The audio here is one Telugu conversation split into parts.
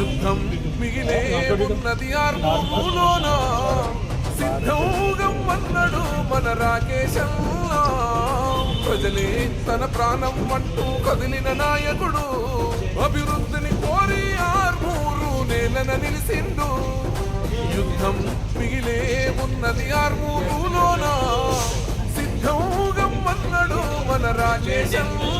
యుద్ధం మిగిలే ఉన్నది ఆర్మూలోన సిద్ధౌగం అన్నడు మన రాకేశంలా ప్రజలే తన ప్రాణం అంటూ కదిలిన నాయకుడు అభివృద్ధిని కోరి ఆర్మూరు నేలన నిలిసిండు యుద్ధం మిగిలే ఉన్నది ఆర్మూరులోన సిద్ధౌగం అన్నడు మన రాజేశంలా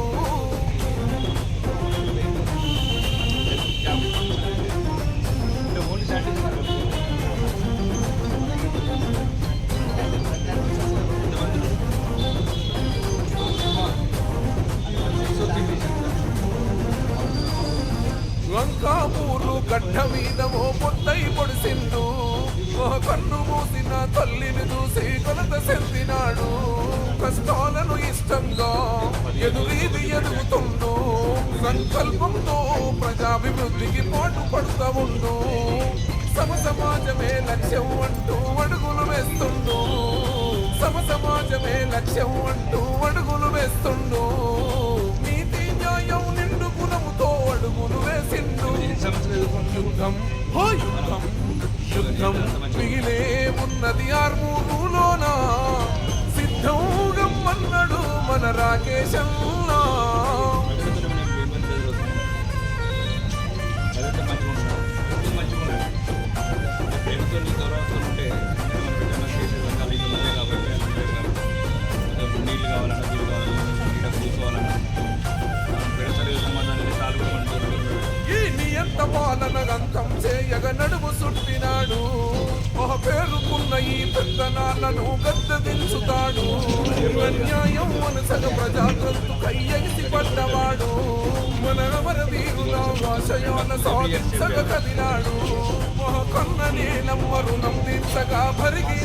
లంకాపూరు గడ్డ మీద ఓ పొద్దై పొడిసిండు. ఓ కన్ను మూసిన తల్లిని చూసి కొలత చెందినాడు. కష్టాలను ఇష్టంగా ఎదురీది ఎదుగుతుండు. సంకల్పంతో ప్రజాభివృద్ధికి పాటు పడుతూ ఉండు. సమ సమాజమే లక్ష్యం అంటూ అడుగులు వేస్తుండు. సమ సమాజమే లక్ష్యం అంటూ అడుగులు వేస్తుండు. వేసిండు. యుద్ధం యుద్ధం యుద్ధం మిగిలే ఉన్నది ఆర్మూరులోన? సిద్ధౌగం అన్నడు మన రాకేశం. నియంత పాలన గంతం చేయగ నడుము సుట్టినాడు. ఒక పేరుకున్న ఈ పెద్దనాలను గద్ద దించుతాడు అన్యాయం మనసగ ప్రజాతంతు కయ్యగిసి పడ్డవాడు. మన అమర వీరుల ఆశయాల సాధించగ కదినాడు ఒక కన్న నేలమ్మరు నందించగా భరిగి